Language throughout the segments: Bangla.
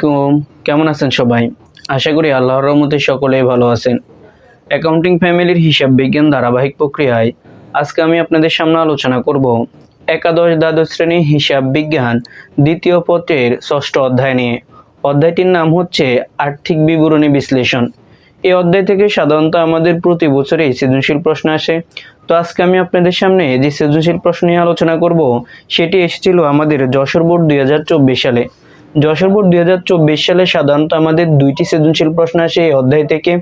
আলাইকুম। কেমন আছেন সবাই? আশা করি আল্লাহর রহমতে সকলেই ভালো আছেন। অ্যাকাউন্টিং ফ্যামিলির হিসাব বিজ্ঞান ধারাবাহিক প্রক্রিয়ায় আজকে আমি আপনাদের সামনে আলোচনা করব একাদশ দ্বাদশ শ্রেণি হিসাব বিজ্ঞান দ্বিতীয় পত্রের ষষ্ঠ অধ্যায় নিয়ে। অধ্যায়টির নাম হচ্ছে আর্থিক বিবরণী বিশ্লেষণ। এই অধ্যায় থেকে সাধারণত আমাদের প্রতি বছরই সৃজনশীল প্রশ্ন আসে। তো আজকে আমি আপনাদের সামনে যে সৃজনশীল প্রশ্ন নিয়ে আলোচনা করব, সেটি এসেছিল আমাদের যশোর বোর্ড দুই হাজার চব্বিশ সালে। যশোর বোর্ড দুই সালে সাধারণত আমাদের দুইটি সৃজনশীল প্রশ্ন আসে, এই অধ্যায় থেকে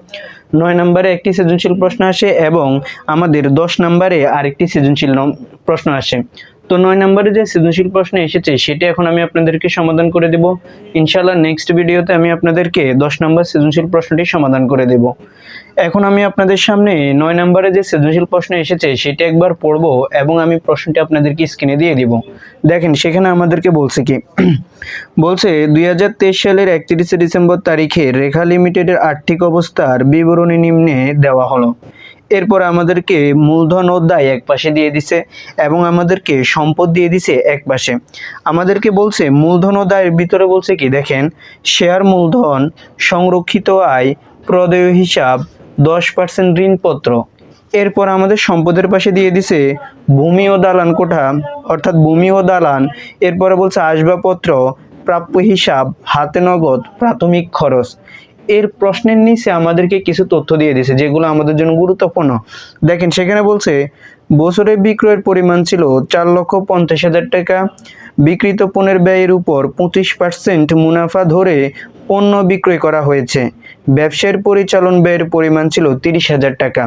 নয় নম্বরে একটি সৃজনশীল প্রশ্ন আসে এবং আমাদের দশ নম্বরে আরেকটি সৃজনশীল প্রশ্ন আসে। তো নয় নম্বরে যে সৃজনশীল প্রশ্ন এসেছে, সেটি এখন আমি আপনাদেরকে সমাধান করে দেব। ইনশাল্লাহ নেক্সট ভিডিওতে আমি আপনাদেরকে দশ নম্বর সৃজনশীল প্রশ্নটি সমাধান করে দেব। এখন আমি আপনাদের সামনে নয় নম্বরে যে সৃজনশীল প্রশ্ন এসেছে, সেটি একবার পড়ব এবং আমি প্রশ্নটি আপনাদেরকে স্ক্রিনে দিয়ে দিব। দেখেন, সেখানে আমাদেরকে বলছে কি, বলছে, দুই হাজার তেইশ সালের একত্রিশে ডিসেম্বর তারিখে রেখা লিমিটেডের আর্থিক অবস্থার বিবরণী নিম্নে দেওয়া হলো। এরপর আমাদেরকে মূলধন অধ্যায় এক পাশে দিয়ে দিছে এবং আমাদেরকে সম্পদ দিয়ে দিছে এক পাশে। আমাদেরকে বলছে, মূলধন অধ্যায়ের ভিতরে বলছে কি? দেখেন শেয়ার মূলধন, সংরক্ষিত আয়, প্রদেয় হিসাব, দশ পার্সেন্ট ঋণপত্র। এরপর আমাদের সম্পদের পাশে দিয়ে দিছে ভূমি ও দালান কোঠা, অর্থাৎ ভূমি ও দালান। এরপরে বলছে আসবাবপত্র, প্রাপ্য হিসাব, হাতে নগদ, প্রাথমিক খরচ। এর প্রশ্নের নিচে আমাদেরকে কিছু তথ্য দিয়ে দিছে যেগুলো আমাদের জন্য গুরুত্বপূর্ণ। দেখেন, সেখানে বলছে, বছরে বিক্রয়ের পরিমাণ ছিল চার লক্ষ পঞ্চাশ হাজার টাকা। বিক্রিত পণ্যের ব্যয়ের উপর পঁচিশ পার্সেন্ট মুনাফা ধরে পণ্য বিক্রয় করা হয়েছে। ব্যবসায়ের পরিচালন ব্যয়ের পরিমাণ ছিল তিরিশ হাজার টাকা।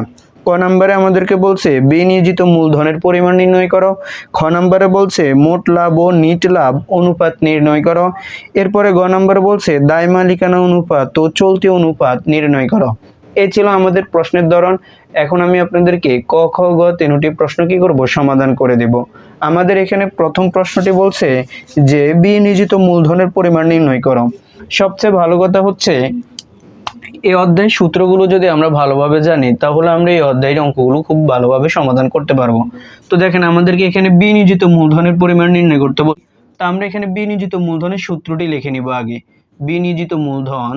ক নম্বরে আমাদেরকে বলছে, বিনিয়োজিত মূলধনের পরিমাণ নির্ণয় করো। খ নম্বরে বলছে, মোট লাভ ও নিট লাভ অনুপাত নির্ণয় করো। এরপরে গ নম্বরে বলছে, দায় মালিকানা অনুপাত ও চলতি অনুপাত নির্ণয় করো। এ ছিল আমাদের প্রশ্নের ধরন। এখন আমি আপনাদেরকে ক, খ, গ তিনটি প্রশ্ন কি করব সমাধান করে দেব। আমাদের এখানে প্রথম প্রশ্নটি বলছে যে, বিনিয়োজিত মূলধনের পরিমাণ নির্ণয় করো। সবচেয়ে ভালো কথা হচ্ছে এই অধ্যায়ের সূত্রগুলো যদি আমরা ভালোভাবে জানি, তাহলে আমরা এই অধ্যায়ের অঙ্কগুলো খুব ভালোভাবে সমাধান করতে পারব। তো দেখেন, আমাদেরকে এখানে বিনিয়োজিত মূলধনের পরিমাণ নির্ণয় করতে হবে তা আমরা এখানে বিনিয়োজিত মূলধনের সূত্রটি লিখে নিব আগে। বিনিয়োজিত মূলধন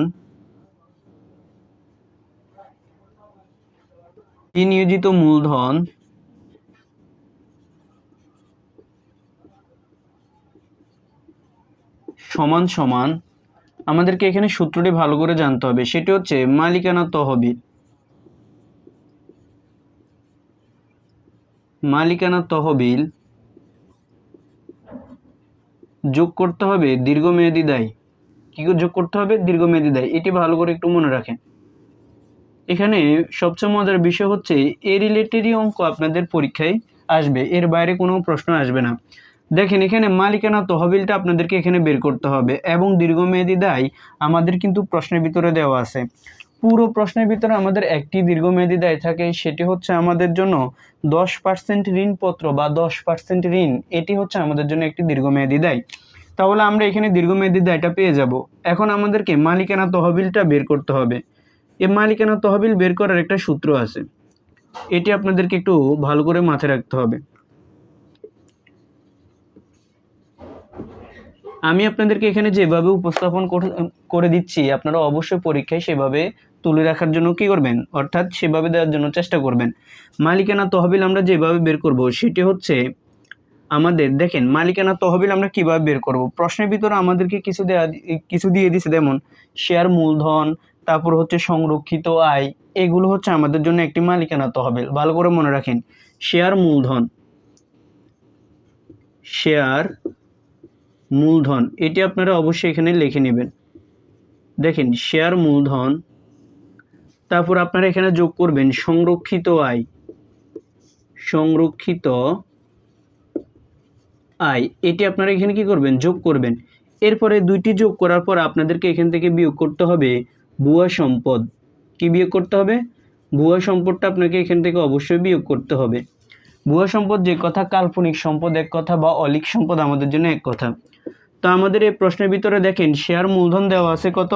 বিনিয়োজিত মূলধন সমান সমান আমাদেরকে এখানে সূত্রটি ভালো করে জানতে হবে। সেটি হচ্ছে মালিকানা তহবিল। মালিকানা তহবিল যোগ করতে হবে দীর্ঘমেয়াদী দায়। কি যোগ করতে হবে? দীর্ঘমেয়াদী দায়। এটি ভালো করে একটু মনে রাখেন। এখানে সবচেয়ে মজার বিষয় হচ্ছে, এ রিলেটেডই অঙ্ক আপনাদের পরীক্ষায় আসবে। এর বাইরে কোনো প্রশ্ন আসবে না। দেখেন, এখানে মালিকানা তহবিলটা আপনাদেরকে এখানে বের করতে হবে এবং দীর্ঘমেয়াদী দায় আমাদের কিন্তু প্রশ্নের ভিতরে দেওয়া আছে। পুরো প্রশ্নের ভিতরে আমাদের একটি দীর্ঘমেয়াদী দায় থাকে, সেটি হচ্ছে আমাদের জন্য দশ পার্সেন্ট ঋণপত্র বা দশ পার্সেন্ট ঋণ, এটি হচ্ছে আমাদের জন্য একটি দীর্ঘমেয়াদী দায়। তাহলে আমরা এখানে দীর্ঘমেয়াদী দায়টা পেয়ে যাব। এখন আমাদেরকে মালিকানা তহবিলটা বের করতে হবে। এ মালিকানা তহবিল বের করার একটা সূত্র আছে। এটি আপনাদেরকে একটু ভালো করে মাথায় রাখতে হবে। আমি আপনাদেরকে এখানে যেভাবে উপস্থাপন করে- দিচ্ছি, আপনারা অবশ্যই পরীক্ষায় সেভাবে তুলে রাখার জন্য কি করবেন? অর্থাৎ সেভাবে দেওয়ার জন্য চেষ্টা করবেন। মালিকানা তহবিল আমরা যেভাবে বের করব, সেটি হচ্ছে আমাদের, দেখেন, মালিকানা তহবিল আমরা কীভাবে বের করব? প্রশ্নের ভিতরে আমাদেরকে কিছু দেয়া, কিছু দিয়ে দিছে, যেমন শেয়ার মূলধন, তারপর হচ্ছে সংরক্ষিত আয়, এগুলো হচ্ছে আমাদের জন্য একটি মালিকানা তহবিল। ভালো করে মনে রাখেন, শেয়ার মূলধন, শেয়ার মূলধন, এটি আপনারা অবশ্যই এখানে লিখে নেবেন। দেখেন শেয়ার মূলধন, তারপর আপনারা এখানে যোগ করবেন সংরক্ষিত আয়। সংরক্ষিত আয়, এটি আপনারা এখানে কি করবেন? যোগ করবেন। এরপরে দুইটি যোগ করার পর আপনাদেরকে এখান থেকে বিয়োগ করতে হবে ভুয়া সম্পদ। কি বিয়োগ করতে হবে? ভুয়া সম্পদটা আপনাকে এখান থেকে অবশ্যই বিয়োগ করতে হবে। ভুয়া সম্পদ যে কথা, কাল্পনিক সম্পদ এক কথা বা অলিক সম্পদ আমাদের জন্য এক কথা। তো আমাদের এই প্রশ্নের ভিতরে দেখেন শেয়ার মূলধন দেওয়া আছে কত?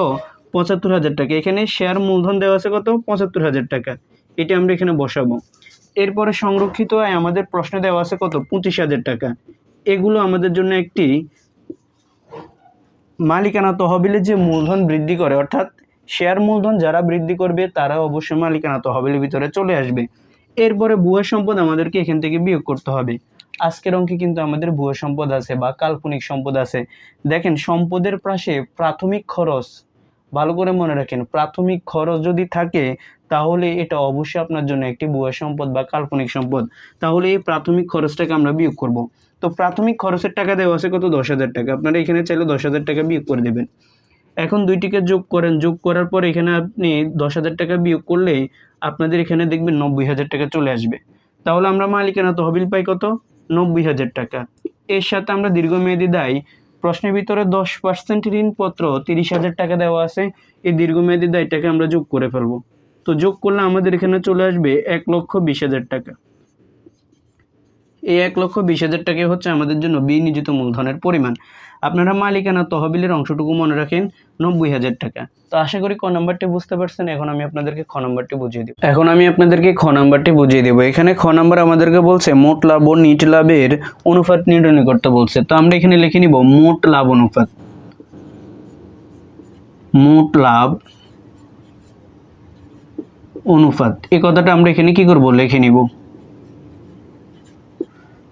পঁচাত্তর হাজার টাকা। এখানে শেয়ার মূলধন দেওয়া আছে কত? পঁচাত্তর হাজার টাকা। এটি আমরা এখানে বসাবো। এরপরে সংরক্ষিত আয় আমাদের প্রশ্নে দেওয়া আছে কত? পঁচিশ হাজার টাকা। এগুলো আমাদের জন্য একটি মালিকানা তহবিলে যে মূলধন বৃদ্ধি করে, অর্থাৎ শেয়ার মূলধন যারা বৃদ্ধি করবে, তারা অবশ্যই মালিকানা তহবিলের ভিতরে চলে আসবে। এরপরে ভুয়া সম্পদ আমাদেরকে এখান থেকে বিয়োগ করতে হবে। আজকের অঙ্কে কিন্তু আমাদের ভুয়া সম্পদ আছে বা কাল্পনিক সম্পদ আছে। দেখেন, সম্পদের পাশে প্রাথমিক খরচ, ভালো করে মনে রাখেন, প্রাথমিক খরচ যদি থাকে, তাহলে এটা অবশ্যই আপনার জন্য একটি ভুয়া সম্পদ বা কাল্পনিক সম্পদ। তাহলে এই প্রাথমিক খরচটাকে আমরা বিয়োগ করব। তো প্রাথমিক খরচের টাকা দেওয়া আছে কত? দশ হাজার টাকা। আপনারা এখানে চাইলে দশ হাজার টাকা বিয়োগ করে দেবেন। এখন দুইটিকে যোগ করেন, যোগ করার পর এখানে আপনি দশ হাজার টাকা বিয়োগ করলেই আপনাদের এখানে দেখবেন নব্বই হাজার টাকা চলে আসবে। তাহলে আমরা মালিকানা তহবিল পাই কত? নব্বই হাজার টাকা। এর সাথে আমরা দীর্ঘমেয়াদী দায়। প্রশ্নের ভিতরে দশ পার্সেন্ট ঋণপত্র তিরিশ হাজার টাকা দেওয়া আছে। এই দীর্ঘমেয়াদী দায়টাকে আমরা যোগ করে ফেলব। তো যোগ করলে আমাদের এখানে চলে আসবে এক লক্ষ বিশ হাজার টাকা। এই এক লক্ষ বিশ হাজার টাকাই হচ্ছে আমাদের জন্য বিনিয়োজিত মূলধনের পরিমাণ। আপনারা মালিকানা তহবিলের অংশটুকু মনে রাখেন, নব্বই হাজার টাকা। তো আশা করি ক নাম্বারটি বুঝতে পারছেন, এখন আমি আপনাদেরকে খ নাম্বারটি বুঝিয়ে দিব। এখন আমি আপনাদেরকে খ নাম্বারটি বুঝিয়ে দেবো। এখানে খ নাম্বার আমাদেরকে বলছে, মোট লাভ ও নিট লাভের অনুপাত নির্ণয় করতে বলছে। তো আমরা এখানে লিখে নিব, মোট লাভ অনুপাত। মোট লাভ অনুপাত। এই কথাটা আমরা এখানে কি করব? লিখে নিব।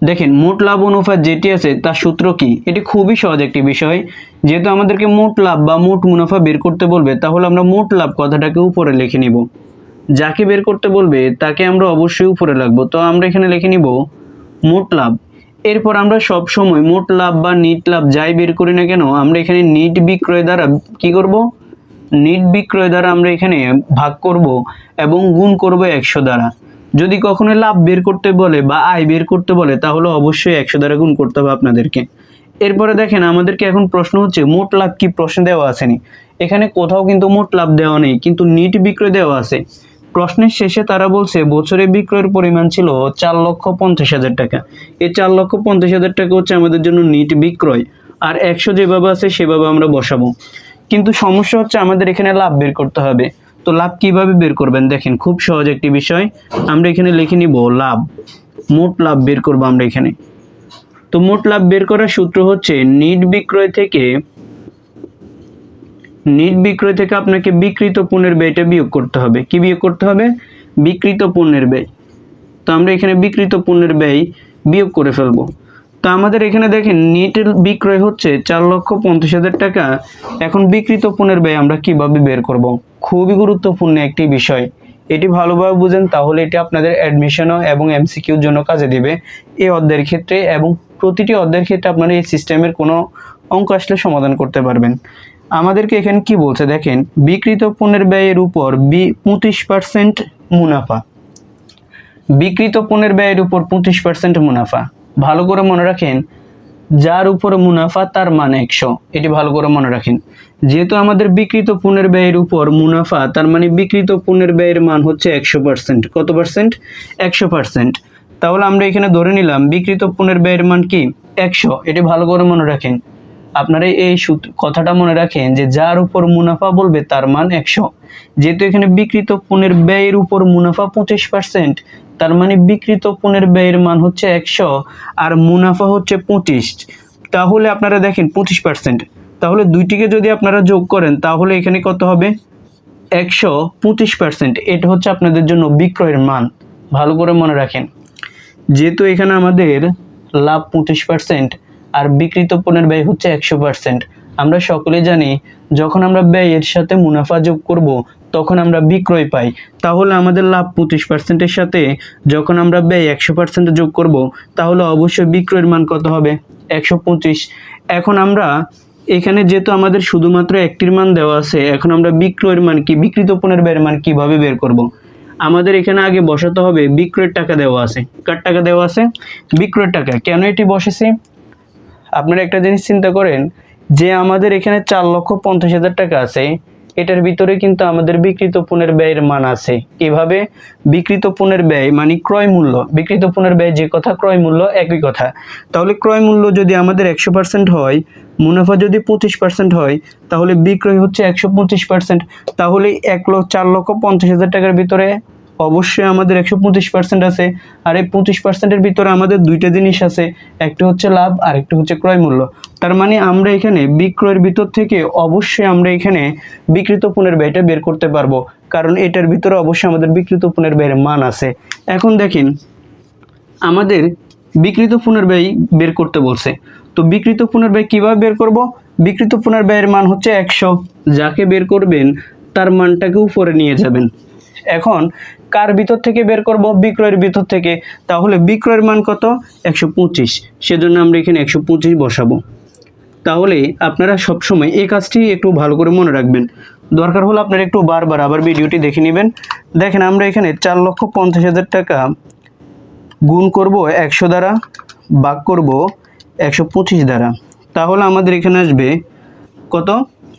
দেখেন, মোট লাভ অনুপাত যেটি আছে, তার সূত্র কি? এটি খুবই সহজ একটি বিষয়। যেহেতু আমাদেরকে মোট লাভ বা মোট মুনাফা বের করতে বলবে, তাহলে আমরা মোট লাভ কথাটাকে উপরে লিখে নিব। যাকে বের করতে বলবে, তাকে আমরা অবশ্যই উপরে রাখব তো আমরা এখানে লিখে নিব, মোট লাভ। এরপর আমরা সব সময় মোট লাভ বা নিট লাভ যাই বের করি না কেন, আমরা এখানে নিট বিক্রয় দ্বারা কি করব? নিট বিক্রয় দ্বারা আমরা এখানে ভাগ করব এবং গুণ করব একশো দ্বারা। যদি কখনো লাভ বের করতে বলে বা আয় বের করতে বলে, তাহলে অবশ্যই একশো দ্বারা গুণ করতে হবে আপনাদেরকে। এরপরে দেখেন, আমাদেরকে এখন প্রশ্ন হচ্ছে, মোট লাভ কি? প্রশ্ন দেওয়া আসেনি এখানে কোথাও কিন্তু মোট লাভ দেওয়া নেই, কিন্তু নিট বিক্রয় দেওয়া আছে। প্রশ্নের শেষে তারা বলছে, বছরে বিক্রয়ের পরিমাণ ছিল চার লক্ষ পঞ্চাশ হাজার টাকা। এই চার লক্ষ পঞ্চাশ হাজার টাকা হচ্ছে আমাদের জন্য নিট বিক্রয়। আর একশো যেভাবে আছে, সেভাবে আমরা বসাবো। কিন্তু সমস্যা হচ্ছে, আমাদের এখানে লাভ বের করতে হবে। তো লাভ কীভাবে বের করবেন? দেখেন, খুব সহজ একটি বিষয়। আমরা এখানে লিখে নিব লাভ। মোট লাভ বের করব আমরা এখানে। তো মোট লাভ বের করার সূত্র হচ্ছে, নিট বিক্রয় থেকে, নিট বিক্রয় থেকে আপনাকে বিকৃত পণ্যের ব্যয়টা বিয়োগ করতে হবে। কি বিয়োগ করতে হবে? বিকৃত পণ্যের ব্যয়। তো আমরা এখানে বিকৃত পণ্যের ব্যয় বিয়োগ করে ফেলব। তো আমাদের এখানে দেখেন নিটের বিক্রয় হচ্ছে চার লক্ষ পঞ্চাশ হাজার টাকা। এখন বিকৃত পণ্যের ব্যয় আমরা কীভাবে বের করব? খুবই গুরুত্বপূর্ণ একটি বিষয়। এটি ভালোভাবে বুঝেন, তাহলে এটি আপনাদের অ্যাডমিশনও এবং এমসিকিউর জন্য কাজে দিবে। এই অধ্যায়ের ক্ষেত্রে এবং প্রতিটি অধ্যায়ের ক্ষেত্রে আপনারা এই সিস্টেমের কোনো অঙ্ক আসলে সমাধান করতে পারবেন। আমাদেরকে এখানে কি বলছে দেখেন বিকৃত পণ্যের ব্যয়ের উপর বি পঁচিশ পার্সেন্ট মুনাফা। বিকৃত পণ্যের ব্যয়ের উপর পঁচিশ পার্সেন্ট মুনাফা। ভালো করে মনে রাখেন, যার উপর মুনাফা তার মান একশো। এটি ভালো করে মনে রাখেন। যেহেতু আমাদের বিকৃত পণ্যের ব্যয়ের উপর মুনাফা, তার মানে বিকৃত পণ্যের ব্যয়ের মান হচ্ছে একশো পার্সেন্ট কত পার্সেন্ট একশো পার্সেন্ট তাহলে আমরা এখানে ধরে নিলাম বিকৃত পণ্যের ব্যয়ের মান কি? একশো। এটি ভালো করে মনে রাখেন। আপনারা এই কথাটা মনে রাখেন যে যার উপর মুনাফা বলবে তার মান একশো। যেহেতু এখানে বিকৃত পণ্যের ব্যয়ের উপর মুনাফা পঁচিশ পার্সেন্ট তার মানে বিকৃত পণ্যের ব্যয়ের মান হচ্ছে একশো আর মুনাফা হচ্ছে পঁচিশ। তাহলে আপনারা দেখেন পঁচিশ পার্সেন্ট তাহলে দুইটিকে যদি আপনারা যোগ করেন, তাহলে এখানে কত হবে? একশো পঁচিশ পার্সেন্ট এটা হচ্ছে আপনাদের জন্য বিক্রয়ের মান। ভালো করে মনে রাখেন। যেহেতু এখানে আমাদের লাভ পঁচিশ পার্সেন্ট আর বিকৃত পণ্যের ব্যয় হচ্ছে একশো পার্সেন্ট আমরা সকলে জানি, যখন আমরা ব্যয়ের সাথে মুনাফা যোগ করব, তখন আমরা বিক্রয় পাই। তাহলে আমাদের লাভ পঁচিশ পার্সেন্টের সাথে যখন আমরা ব্যয় একশো পার্সেন্ট যোগ করব, তাহলে অবশ্যই বিক্রয়ের মান কত হবে? একশো পঁচিশ। এখন আমরা, এখানে যেহেতু আমাদের শুধুমাত্র একটির মান দেওয়া আছে, এখন আমরা বিক্রয়ের মান কি বিকৃত পণ্যের ব্যয়ের মান কীভাবে বের করব? আমাদের এখানে আগে বসাতে হবে বিক্রয়ের টাকা দেওয়া আছে। কার টাকা দেওয়া আছে? বিক্রয়ের টাকা। কেন এটি বসেছে? আপনারা একটা জিনিস চিন্তা করেন যে আমাদের এখানে চার লক্ষ পঞ্চাশ হাজার টাকা আছে, এটার ভিতরে কিন্তু আমাদের বিকৃত পণ্যের ব্যয়ের মান আছে। কীভাবে বিকৃত পণ্যের ব্যয় মানে ক্রয় মূল্য বিকৃত পণ্যের ব্যয় যে কথা, ক্রয় মূল্য একই কথা। তাহলে ক্রয় মূল্য যদি আমাদের একশো পার্সেন্ট হয়, মুনাফা যদি পঁচিশ পার্সেন্ট হয়, তাহলে বিক্রয় হচ্ছে একশো পঁচিশ পার্সেন্ট। তাহলে এক লক্ষ চার লক্ষ পঞ্চাশ হাজার টাকার ভিতরে অবশ্যই আমাদের একশো পঁচিশ পার্সেন্ট আছে, আর এই পঁচিশ পার্সেন্টের ভিতরে আমাদের দুইটা জিনিস আছে, একটা হচ্ছে লাভ আর একটা হচ্ছে ক্রয় মূল্য। তার মানে আমরা এখানে বিক্রয়ের ভিতর থেকে অবশ্যই আমরা এখানে বিকৃত পণ্যের ব্যয়টা বের করতে পারব, কারণ এটার ভিতরে অবশ্যই আমাদের বিকৃত পণ্যের ব্যয়ের মান আছে। এখন দেখেন, আমাদের বিকৃত পণ্যের ব্যয় বের করতে বলছে। তো বিকৃত পণ্যের ব্যয় কীভাবে বের করব? বিকৃত পণ্যের ব্যয়ের মান হচ্ছে একশো, যাকে বের করবেন তার মানটাকে উপরে নিয়ে যাবেন। এখন কার ভিতর থেকে বের করব? বিক্রয়ের ভিতর থেকে। তাহলে বিক্রয়ের মান কত? একশো পঁচিশ। সেজন্য আমরা এখানে একশো পঁচিশ বসাবো। তাহলে আপনারা সবসময় এই কাজটি একটু ভালো করে মনে রাখবেন। দরকার হলে আপনারা একটু বারবার আবার ভিডিওটি দেখে নেবেন। দেখেন, আমরা এখানে চার লক্ষ পঞ্চাশ হাজার টাকা গুণ করব একশো দ্বারা, ভাগ করব একশো পঁচিশ দ্বারা। তাহলে আমাদের এখানে আসবে কত?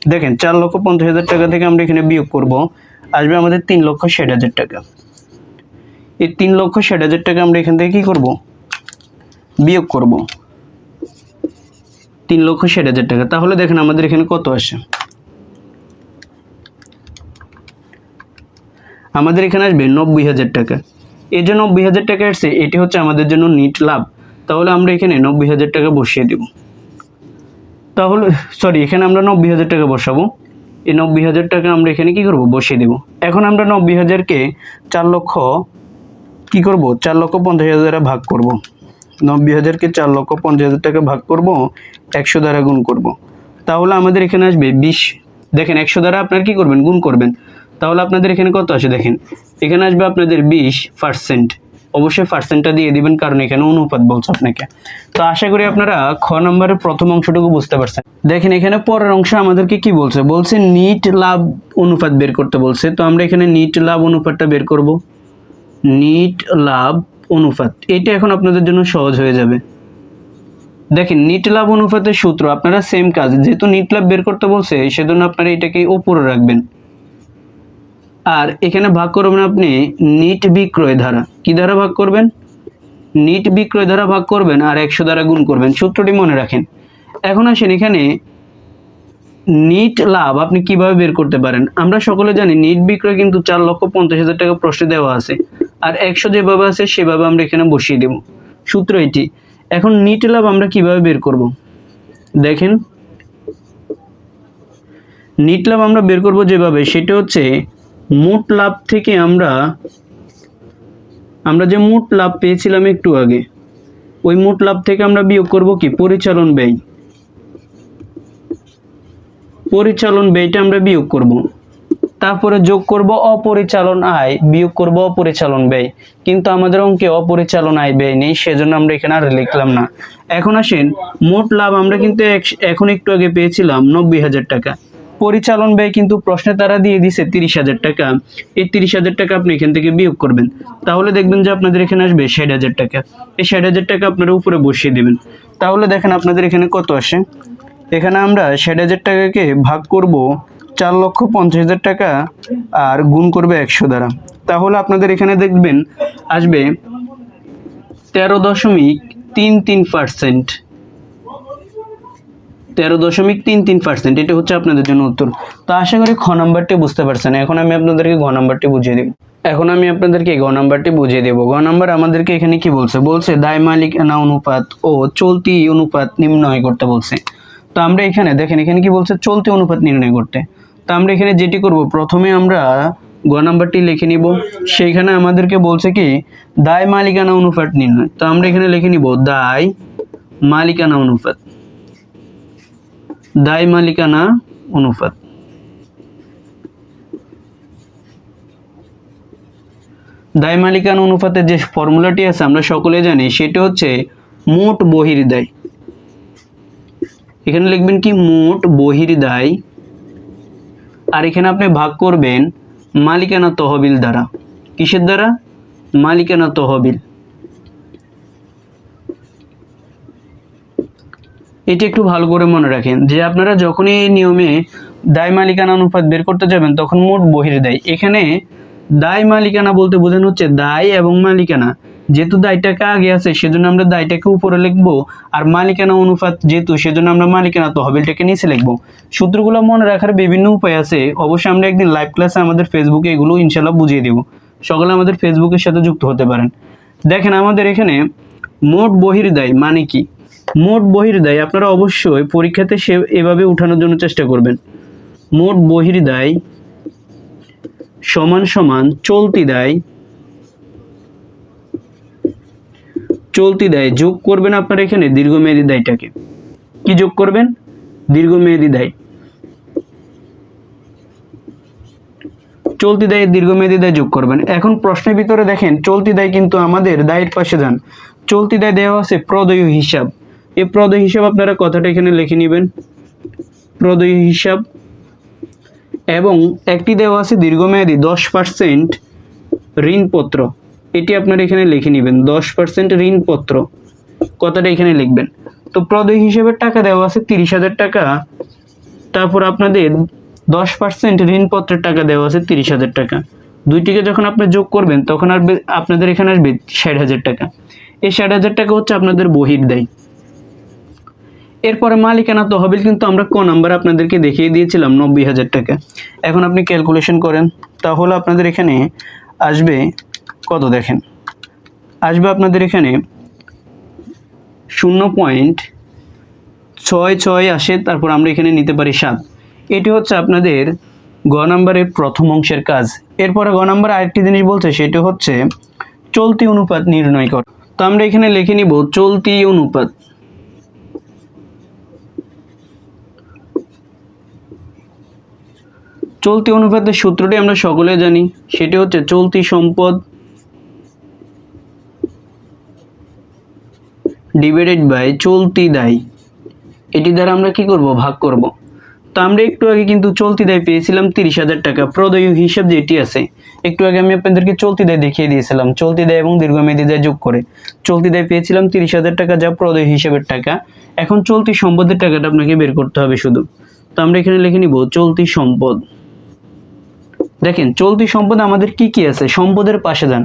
দেখেন, চার লক্ষ পঞ্চাশ হাজার টাকা থেকে আমরা এখানে বিয়োগ করব। আসবে আমাদের তিন লক্ষ ষাট হাজার টাকা। এই তিন লক্ষ ষাট হাজার টাকা আমরা এখান থেকে কী করব? বিয়োগ করব। তিন লক্ষ ষাট হাজার টাকা। তাহলে দেখেন আমাদের এখানে কত আসে? আমাদের এখানে আসবে নব্বই হাজার টাকা। এই যে নব্বই হাজার টাকা আসছে, এটি হচ্ছে আমাদের জন্য নিট লাভ। তাহলে আমরা এখানে নব্বই হাজার টাকা বসিয়ে দেব। তাহলে সরি এখানে আমরা নব্বই হাজার টাকা বসাবো। এই নব্বই হাজার টাকা আমরা এখানে কি করব? বসিয়ে দেব। এখন আমরা নব্বই হাজারকে চার লক্ষ কি করব? চার লক্ষ পঞ্চাশ হাজার ভাগ করব। নব্বই হাজারকে চার লক্ষ পঞ্চাশ হাজার টাকা ভাগ করব, একশো দ্বারা গুণ করব। তাহলে আমাদের এখানে আসবে বিশ। দেখেন, একশো দ্বারা আপনার কি করবেন? গুণ করবেন। তাহলে আপনাদের এখানে কত আসে? দেখেন, এখানে আসবে আপনাদের বিশ পার্সেন্ট অবশ্যই পার্সেন্টটা দিয়ে দিবেন, কারণ এখানে অনুপাত বলছে আপনাকে। তো আশা করি আপনারা খ নম্বরের প্রথম অংশটুকু বুঝতে পারছেন। দেখেন এখানে পরের অংশ আমাদেরকে কি বলছে? বলছে নিট লাভ অনুপাত বের করতে বলছে। তো আমরা এখানে নিট লাভ অনুপাতটা বের করব। নিট লাভ অনুপাত। এটা এখন আপনাদের জন্য সহজ হয়ে যাবে। দেখেন নিট লাভ অনুপাতের সূত্র, আপনারা সেম কাজ, যেহেতু নিট লাভ বের করতে বলছে, সেজন্য আপনারা এটাকে ওপরে রাখবেন। আর এখানে ভাগ করবেন আপনি নিট বিক্রয় ধারা। কি ধারা ভাগ করবেন? নিট বিক্রয় ধারা ভাগ করবেন আর একশো দ্বারা গুণ করবেন। সূত্রটি মনে রাখেন। এখন আসেন এখানে নিট লাভ আপনি কীভাবে বের করতে পারেন? আমরা সকলে জানি নিট বিক্রয় কিন্তু চার লক্ষ পঞ্চাশ হাজার টাকা প্রশ্নে দেওয়া আছে। আর একশো যেভাবে আছে সেভাবে আমরা এখানে বসিয়ে দেব। সূত্র এটি। এখন নিট লাভ আমরা কীভাবে বের করব? দেখেন। নিট লাভ আমরা বের করব যেভাবে, সেটা হচ্ছে মোট লাভ থেকে আমরা আমরা যে মোট লাভ পেয়েছিলাম একটু আগে, ওই মোট লাভ থেকে আমরা বিয়োগ করব কি? পরিচালন ব্যয়। পরিচালন ব্যয়টা আমরা বিয়োগ করব। তারপরে যোগ করব অপরিচালন আয়, বিয়োগ করব অপরিচালন ব্যয়। কিন্তু আমাদের অঙ্কে অপরিচালন আয় ব্যয় নেই, সেজন্য আমরা এখানে আর লিখলাম না। এখন আসেন, মোট লাভ আমরা কিন্তু এখন একটু আগে পেয়েছিলাম নব্বই হাজার টাকা। পরিচালন ব্যয় কিন্তু প্রশ্নে তারা দিয়ে দিছে তিরিশ হাজার টাকা। এই তিরিশ হাজার টাকা আপনি এখান থেকে বিয়োগ করবেন। তাহলে দেখবেন যে আপনাদের এখানে আসবে ষাট হাজার টাকা। এই ষাট হাজার টাকা আপনারা উপরে বসিয়ে দেবেন। তাহলে দেখেন আপনাদের এখানে কত আসে? এখানে আমরা ষাট হাজার টাকাকে ভাগ করব চার লক্ষ পঞ্চাশ হাজার টাকা আর গুণ করবে একশো দ্বারা। তাহলে আপনাদের এখানে দেখবেন আসবে তেরো দশমিক তিন তিন পার্সেন্ট। তেরো দশমিক তিন তিন পার্সেন্ট এটা হচ্ছে আপনাদের জন্য উত্তর। তো আশা করি খ নাম্বারটি বুঝতে পারছেন। এখন আমি আপনাদেরকে ঘ নাম্বারটি বুঝিয়ে দেব। এখন আমি আপনাদেরকে ঘ নাম্বারটি বুঝিয়ে দেবো। ঘ নাম্বার আমাদেরকে এখানে কি বলছে? বলছে, দায় মালিকানা অনুপাত ও চলতি অনুপাত নির্ণয় করতে বলছে। তো আমরা এখানে, দেখেন, এখানে কি বলছে? চলতি অনুপাত নির্ণয় করতে। তো আমরা এখানে যেটি করব, প্রথমে আমরা গ নাম্বারটি লিখে নিব। সেইখানে আমাদেরকে বলছে কি? দায় মালিকানা অনুপাত নির্ণয়। তো আমরা এখানে লিখে নিব, দায় মালিকানা অনুপাত। দায় মালিকানা অনুপাত। দায় মালিকানা অনুপাতের যে ফর্মুলাটি আছে, আমরা সকলে জানি, সেটা হচ্ছে মোট বহির্দায়। এখানে লিখবেন কি? মোট বহির্দায়। আর এখানে আপনি ভাগ করবেন মালিকানা তহবিল দ্বারা। কিসের দ্বারা? মালিকানা তহবিল। এটি একটু ভালো করে মনে রাখেন যে আপনারা যখনই এই নিয়মে দায় মালিকানা অনুপাত বের করতে যাবেন, তখন মোট বহির দায়। এখানে দায় মালিকানা বলতে বোঝানো হচ্ছে দায় এবং মালিকানা। যেহেতু দায়টাকে আগে আছে, সেজন্য আমরা দায়টাকে উপরে লিখব আর মালিকানা অনুপাত যেহেতু, সেজন্য আমরা মালিকানা তহবিলটাকে নিচে লিখব। সূত্রগুলো মনে রাখার বিভিন্ন উপায় আছে। অবশ্যই আমরা একদিন লাইভ ক্লাসে আমাদের ফেসবুকে এগুলো ইনশাল্লাহ বুঝিয়ে দেবো। সকলে আমাদের ফেসবুকের সাথে যুক্ত হতে পারেন। দেখেন আমাদের এখানে মোট বহির বহির্দায় মানে কি? মোট বহির্দায় আপনারা অবশ্যই পরীক্ষাতে সে এভাবে উঠানোর জন্য চেষ্টা করবেন। মোট বহির্দায় সমান সমান চলতি দায় চলতি দায় যোগ করবেন আপনারা এখানে দীর্ঘমেয়াদী দায়টাকে কি যোগ করবেন? দীর্ঘমেয়াদী দায় চলতি দায়ের দীর্ঘমেয়াদী দায় যোগ করবেন। এখন প্রশ্নের ভিতরে দেখেন, চলতি দায় কিন্তু আমাদের দায়ের পাশে যান। চলতি দায় দেওয়া আছে প্রদয় হিসাব। এই প্রদয় হিসাব আপনারা কথাটা এখানে লিখে নেবেন। প্রদয় হিসাব। এবং একটি দেওয়া আছে দীর্ঘমেয়াদী দশ পার্সেন্ট ঋণপত্র। এটি আপনারা এখানে লিখে নেবেন, দশ পার্সেন্ট ঋণপত্র। কথাটা এখানে লিখবেন। তো প্রদয় হিসেবে টাকা দেওয়া আছে তিরিশ হাজার টাকা। তারপর আপনাদের দশ পার্সেন্ট ঋণপত্রের টাকা দেওয়া আছে তিরিশ হাজার টাকা। দুইটিকে যখন আপনি যোগ করবেন, তখন আসবে আপনাদের এখানে আসবে ষাট হাজার টাকা। এই ষাট হাজার টাকা হচ্ছে আপনাদের বহির দেয় এরপরে মালিকানা তহবিল কিন্তু আমরা ক নাম্বার আপনাদেরকে দেখিয়ে দিয়েছিলাম, নব্বই হাজার টাকা। এখন আপনি ক্যালকুলেশন করেন, তাহলে আপনাদের এখানে আসবে, কত দেখেন? আসবে আপনাদের এখানে শূন্য পয়েন্ট ছয় ছয় আসে, তারপর আমরা এখানে নিতে পারি সাত। এটি হচ্ছে আপনাদের গ নাম্বারের প্রথম অংশের কাজ। এরপরে গ নাম্বার আরেকটি জিনিস বলছে, সেটি হচ্ছে চলতি অনুপাত নির্ণয় কর। তো আমরা এখানে লিখে নিব, চলতি অনুপাত। চলতি অনুপাতের সূত্রটি আমরা সকলে জানি, সেটি হচ্ছে চলতি সম্পদ ডিভাইডেড বাই চলতি দায়। এটি দ্বারা আমরা কি করব? ভাগ করব। তো আমরা একটু আগে কিন্তু চলতি দায় পেয়েছিলাম তিরিশ হাজার টাকা। প্রদয় হিসাব যেটি আছে, একটু আগে আমি আপনাদেরকে চলতি দায় দেখিয়ে দিয়েছিলাম। চলতি দায় এবং দীর্ঘমেয়াদী দায় যোগ করে। চলতি দায় পেয়েছিলাম তিরিশ হাজার টাকা, যা প্রদয় হিসাবের টাকা। এখন চলতি সম্পদের টাকাটা আপনাকে বের করতে হবে শুধু। তো আমরা এখানে লিখে নিব, চলতি সম্পদ। দেখেন, চলতি সম্পদ আমাদের কি কি আছে? সম্পদের পাশে যান।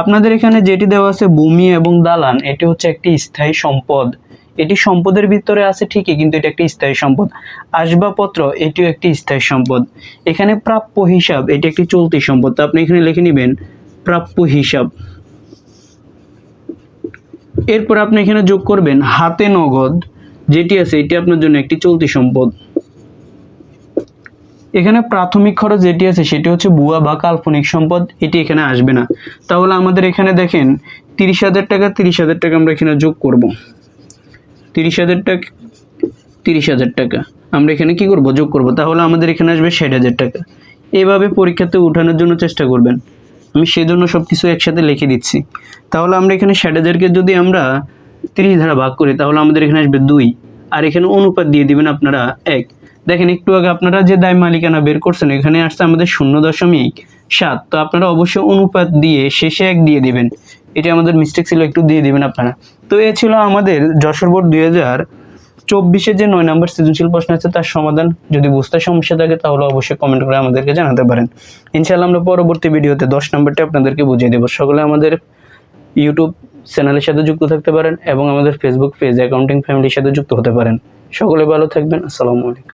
আপনাদের এখানে যেটি দেওয়া আছে, ভূমি এবং দালান, এটি হচ্ছে একটি স্থায়ী সম্পদ। এটি সম্পদের ভিতরে আছে ঠিকই, কিন্তু এটা একটি স্থায়ী সম্পদ। আসবাবপত্র, এটিও একটি স্থায়ী সম্পদ। এখানে প্রাপ্য হিসাব, এটি একটি চলতি সম্পদ। তো আপনি এখানে লিখে নেবেন, প্রাপ্য হিসাব। এরপর আপনি এখানে যোগ করবেন, হাতে নগদ, যেটি আছে, এটি আপনার জন্য একটি চলতি সম্পদ। এখানে প্রাথমিক খরচ যেটি আছে সেটি হচ্ছে বুয়া বা কাল্পনিক সম্পদ, এটি এখানে আসবে না। তাহলে আমাদের এখানে দেখেন, তিরিশ হাজার টাকা, তিরিশ হাজার টাকা আমরা এখানে যোগ করব। তিরিশ হাজার টাকা, তিরিশ হাজার টাকা। আমরা এখানে কি করব? যোগ করব। তাহলে আমাদের এখানে আসবে ষাট হাজার টাকা। এভাবে পরীক্ষাতে উঠানোর জন্য চেষ্টা করবেন। আমি সেজন্য সব কিছু একসাথে লিখে দিচ্ছি। তাহলে আমরা এখানে ষাট হাজারকে যদি আমরা তিরিশ ধারা ভাগ করি, তাহলে আমাদের এখানে আসবে দুই। আর এখানে অনুপাত দিয়ে দিবেন আপনারা এক। দেখেন, একটু আগে আপনারা যে দায় মালিকানা বের করছেন, এখানে আসছে আমাদের শূন্য দশমিক সাত। তো আপনারা অবশ্যই অনুপাত দিয়ে শেষে এক দিয়ে দিবেন। এটা আমাদের মিস্টেক ছিল, একটু দিয়ে দিবেন আপনারা। তো এ ছিল আমাদের যশোর বোর্ড দুই হাজার চব্বিশের যে নয় নম্বর সৃজনশীল প্রশ্ন আছে, তার সমাধান। যদি বুঝতে সমস্যা থাকে, তাহলে অবশ্যই কমেন্ট করে আমাদেরকে জানাতে পারেন। ইনশাআল্লাহ আমরা পরবর্তী ভিডিওতে দশ নম্বরটা আপনাদেরকে বুঝিয়ে দেবো। সকলে আমাদের ইউটিউব চ্যানেলের সাথে যুক্ত থাকতে পারেন এবং আমাদের ফেসবুক পেজ অ্যাকাউন্টিং ফ্যামিলির সাথে যুক্ত হতে পারেন। সকলে ভালো থাকবেন। আসসালামু আলাইকুম।